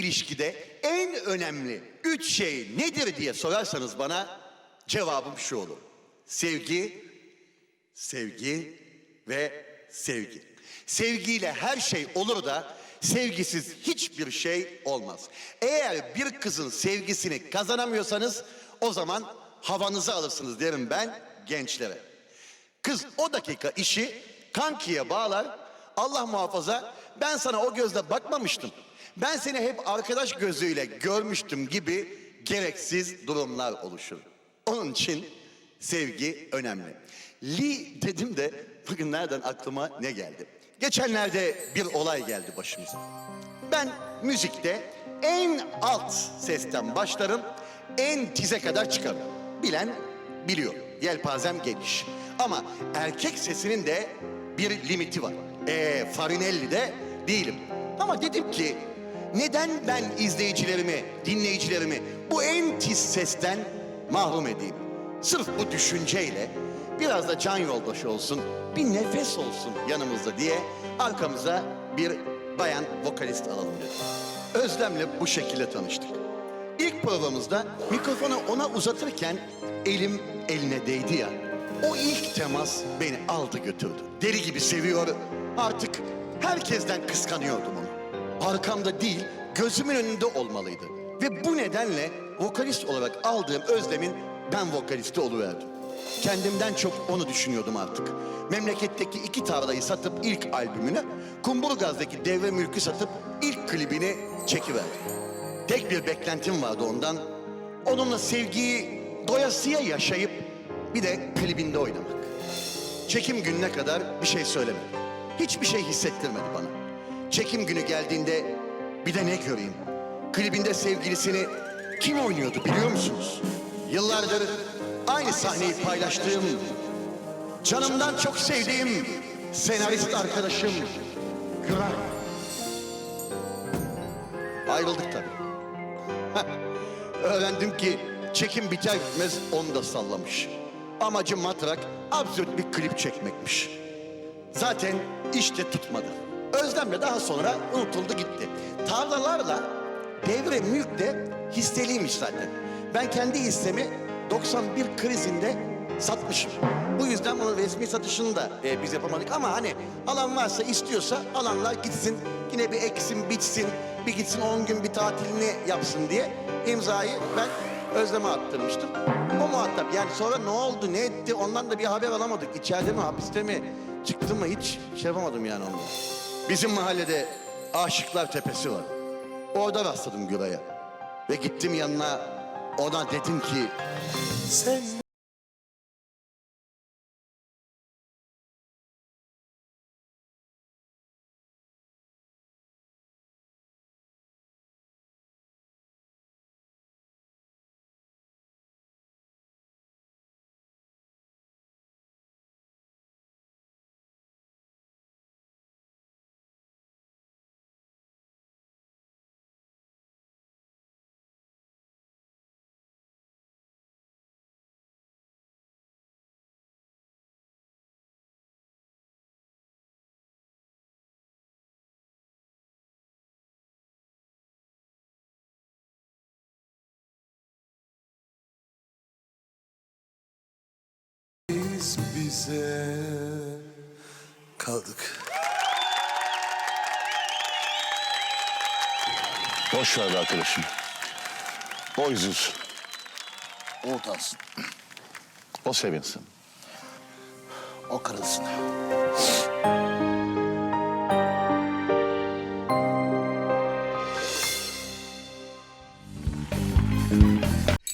ilişkide en önemli üç şey nedir diye sorarsanız bana cevabım şu olur. Sevgi, sevgi ve sevgi. Sevgiyle her şey olur da sevgisiz hiçbir şey olmaz. Eğer bir kızın sevgisini kazanamıyorsanız o zaman havanızı alırsınız derim ben gençlere. Kız o dakika işi kankiye bağlar. Allah muhafaza ben sana o gözle bakmamıştım. Ben seni hep arkadaş gözüyle görmüştüm gibi gereksiz durumlar oluşur. Onun için sevgi önemli. Li dedim de bakın nereden aklıma ne geldi. Geçenlerde bir olay geldi başımıza. Ben müzikte en alt sesten başlarım, en tize kadar çıkarım. Bilen biliyor. Yelpazem geniş. Ama erkek sesinin de bir limiti var. Ee, Farinelli de değilim. Ama dedim ki neden ben izleyicilerimi, dinleyicilerimi bu en tiz sesten mahrum edeyim? Sırf bu düşünceyle biraz da can yoldaşı olsun, bir nefes olsun yanımızda diye arkamıza bir bayan vokalist alalım dedim. Özlem'le bu şekilde tanıştık. İlk programımızda mikrofonu ona uzatırken elim eline değdi ya. O ilk temas beni aldı götürdü. Deli gibi seviyor. Artık herkesten kıskanıyordum onu. Arkamda değil, gözümün önünde olmalıydı. Ve bu nedenle vokalist olarak aldığım Özlem'in ben vokalisti oluverdim. Kendimden çok onu düşünüyordum artık. Memleketteki iki tarlayı satıp ilk albümünü, Kumburgaz'daki devre mülkü satıp ilk klibini çekiverdim. Tek bir beklentim vardı ondan. Onunla sevgiyi doyasıya yaşayıp bir de klibinde oynamak. Çekim gününe kadar bir şey söylemedi. Hiçbir şey hissettirmedi bana. Çekim günü geldiğinde bir de ne göreyim? Klibinde sevgilisini kim oynuyordu biliyor musunuz? Yıllardır aynı sahneyi paylaştığım, canımdan çok sevdiğim senarist arkadaşım Güray. Ayrıldık tabii. Öğrendim ki çekim biter bitmez onu da sallamış. Amacı matrak absürt bir klip çekmekmiş. Zaten işte tutmadı. Özlemle daha sonra unutuldu gitti. Tarlalarla devre mülk de hisseliymiş zaten. Ben kendi hissemi 91 krizinde satmışım. Bu yüzden bunun resmi satışını da e, biz yapamadık ama hani alan varsa istiyorsa alanlar gitsin yine bir eksin bitsin bir gitsin 10 gün bir tatilini yapsın diye imzayı ben Özlem'e attırmıştım. O muhatap yani sonra ne oldu ne etti ondan da bir haber alamadık. İçeride mi hapiste mi çıktı mı hiç şey yapamadım yani ondan. Bizim mahallede Aşıklar Tepesi var. Orada rastladım Güray'a. Ve gittim yanına ona dedim ki Sen bize kaldık. Boş ver be arkadaşım. O üzülsün. O utansın, O sevinsin. o kırılsın.